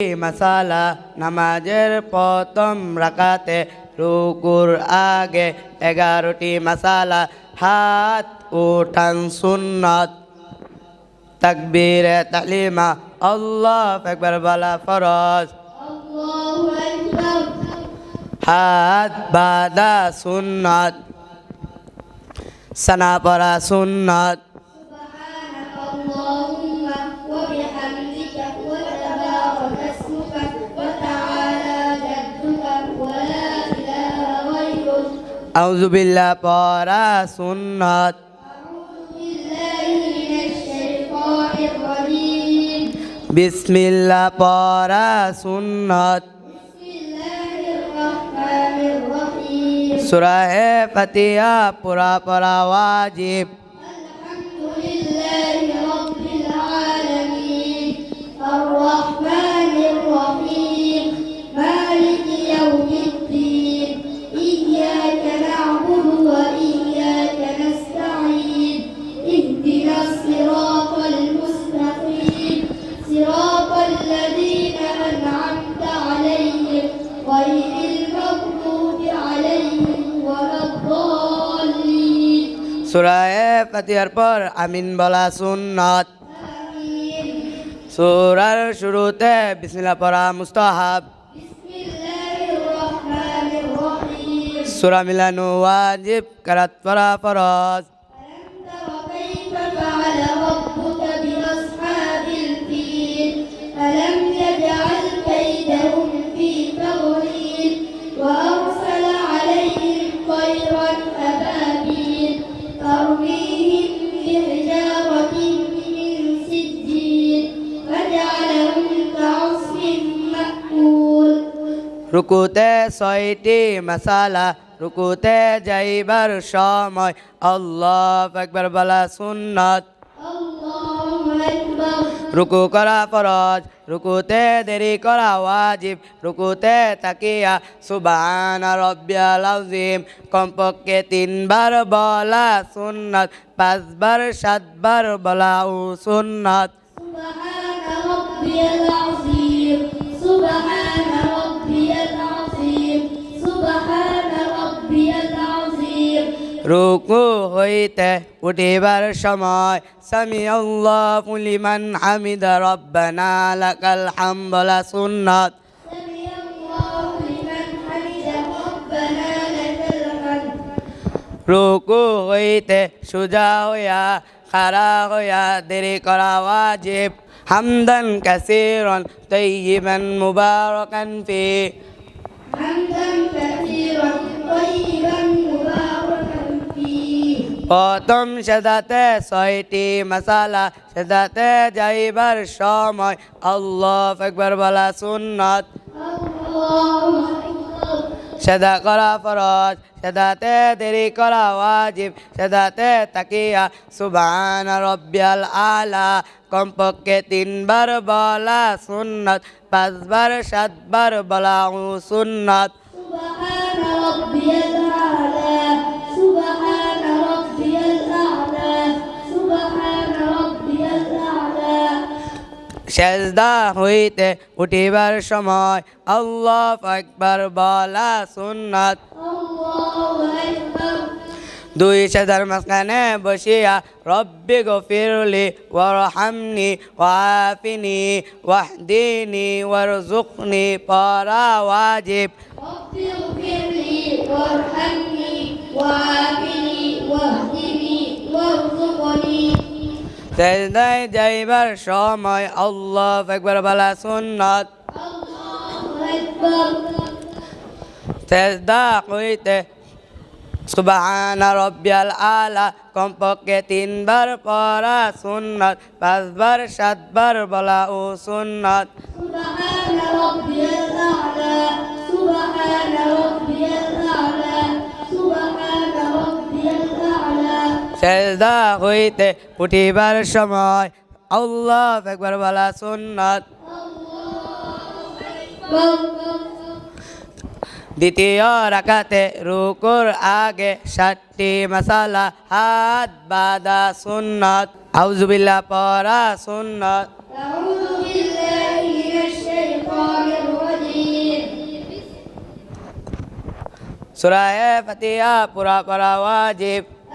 মশালা নামাজের প্রথম রাখাতে রুকুর আগে এগারোটি মশালা, হাত, উঠান, সুন্নত, তকবীর তালিমা, আল্লাহ একবার বলা ফরজ। হাত বাদা সুন্নত, সানা পড়া সুন্নত আউজুবিল্লাহ পড়া সুন্নত أعوذ بالله من الشيطان الرجيم বিসমিল্লাহ পড়া সুন্নত بسم الله الرحمن الرحيم সুরাহে ফতিহা পুরা পড়া ওয়াজিব الحمد لله رب العالمين الرحمن الرحيم সুরায় ফাতিহার পর আমিন বলা সুন্নত। সুরার শুরুতে বিসমিল্লাহ পড়া মুস্তাহাব। সুরা মিলানো ওয়াজিব, করাত পড়া ফরজ। রুকুতে ছয়টি মশালা রুকুতে যাইবার সময় আল্লাহ একবার বলা সুন্নত। রুকু করা পরজ রুকুতে দেরি করা ওয়াজিব, রুকুতে তাকিয়া সুবান রব্যালিম কমপক্ষে তিনবার বলা সুন্নত, পাঁচবার, সাতবার বলা ও সুন্নত সুবাহ রুকু হইতে উঠিবার সময় সামি আল্লাহ পুলিমান হামিদা রব্বানা লাকাল হামবলা সুন্নাত। রুকু হইতে সুজা হইয়া খারা হইয়া দেরি করা ওয়াজিব। হামদান কাসিরন তৈবান মুবারকান ফি। হামদান কাসিরন তৈবান প্রথম সেদাতে ছয়টি মশালা সেদাতে যাইবার সময় আল্লাহ একবার বলা সুন্নত। সেদা করা ফরজ, সেদাতে দেরি করা ওয়াজিব, সেদাতে তাকিয়া সুবান রব্যাল আলা, কমপক্ষে তিনবার বলা সুন্নত, পাঁচবার, সাতবার বলা সুন্নত। সুবহান সেজদা হইতে উঠিবার সময় আল্লাহ একবার বলা সুন্নাত। দুই সেজার মাঝখানে বসিয়া, রব্বি গফিরলি ওর হামনি ওয়াফিনি ওয়াহ দিনি ওর জুখনি পরা ওয়াজিব। রব্বি গফিরলি ওয়ারহামনি ওয়াফিনি সেজদায় যাইবার সময় আল্লাহ একবার বলা সুন্নত। সেজদা হইতে সুবাহান রব্বিয়াল আলা, কমপক্ষে তিনবার পড়া সুন্নত, পাঁচবার, সাতবার বলা ও সুন্নত। সুবাহান রব্বিয়াল আলা, সুবাহান রব্বিয়াল সেজদা হইতে উঠিবার সময় আল্লাহ একবার বলা সুন্নাত। দ্বিতীয় রাখাতে রুকুর আগে সাতটি মশালা হাত বাদা সুন্নত। আউজুবিল্লা পরা সুন্নত। সুরায় ফতিয়া পুরা পরা ওয়াজিব।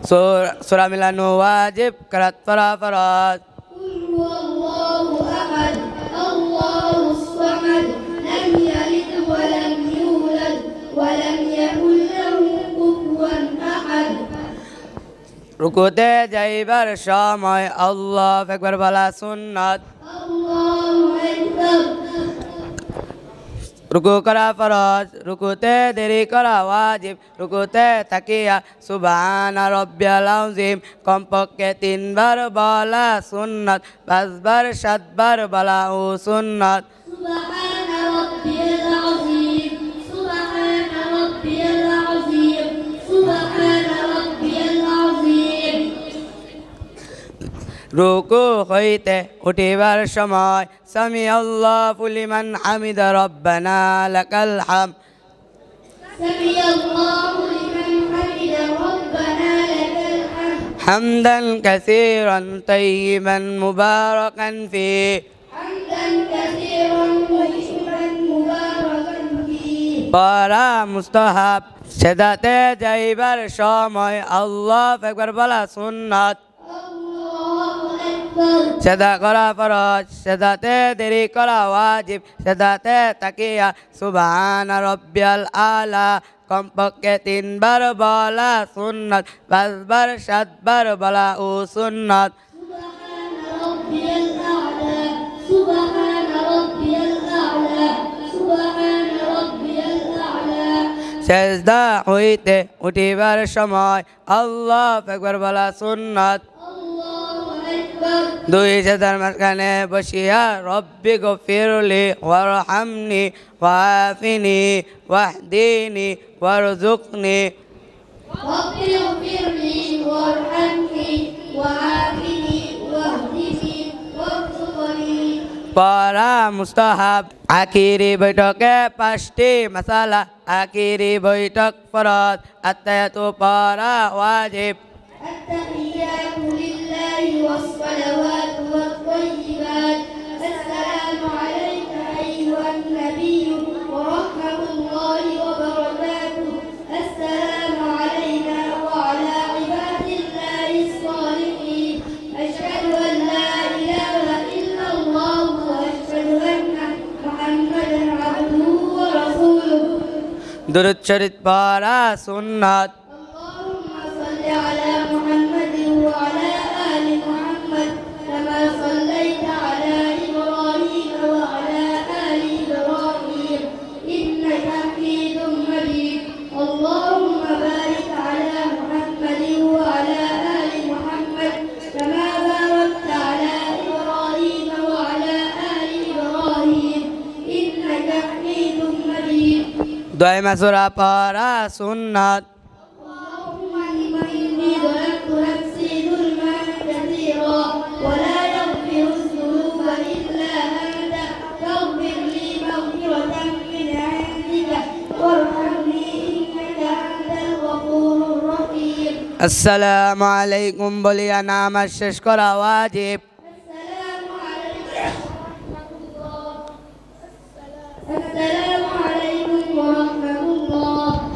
সুরা মিলানো ওয়াজিব করাত ফরা ফরাত রুকুতে যাইবার সময় আল্লাহ একবার বলা সুন্নাত আল্লাহু আকবার রুকু করা ফরজ, রুকুতে দেরি করা ওয়াজিব, রুকুতে তাকিয়া সুবান রব্বিয়াল কমপক্ষে তিনবার বলা সুন্নত, পাঁচবার, সাতবার বলা ও সুন্নাত রুকু হইতে উঠিবার সময় সামি আল্লাহ ফুলিমান হামিদ রব্বানা লাকাল হাম سمي الله لمن حمد ربنا لك الحمد حمدا كثيرا طيبا مباركا فيه حمدا كثيرا طيبا مباركا فيه পড়া মুস্তাহাব সেদাতে যাইবার সময় আল্লাহ একবার বলা সুন্নাত الله أكبر সেদা করা ফরজ, সেদাতে দেরি করা ওয়াজিব, সেদাতে তাকিয়া সুবান রব্বিয়াল আলা। কমপক্ষে তিনবার বলা সুন্নত, পাঁচবার, সাতবার বলা ও সুন্নত। সেজদা হইতে উঠিবার সময় আল্লাহ একবার বলা সুন্নত। দুই সেদার মাঝখানে বসিয়া রব্বি গফিরলি ওয়ারহামনি ওয়াফিনি ওয়াহদিনি ওয়ারজুকনি رب اغفر لي وارحمني وعافني واهدني وارزقني পড়া মুস্তাহাব আখিরি বৈঠকে পাঁচটি মশালা আখিরি বৈঠক ফরজ আত্মায়াতু পড়া ওয়াজিব التحيات والصلوات والطيبات. السلام عليك أيها النبي ورحمة الله وبركاته. السلام علينا وعلى عباد الله الصالحين. أشهد أن لا إله إلا الله وأشهد أن محمدا عبده ورسوله. درود شريط بارا سنات اللهم صل على দয় মাসুরা পড়া সুন্নাত اللهم إني ظلمت نفسي ظلما كثيرا ولا يغفر الذنوب إلا أنت فاغفر لي مغفرة من عندك وارحمني إنك أنت الغفور الرحيم আসসালামু আলাইকুম বলিয়া নামাজ শেষ করা ওয়াজিব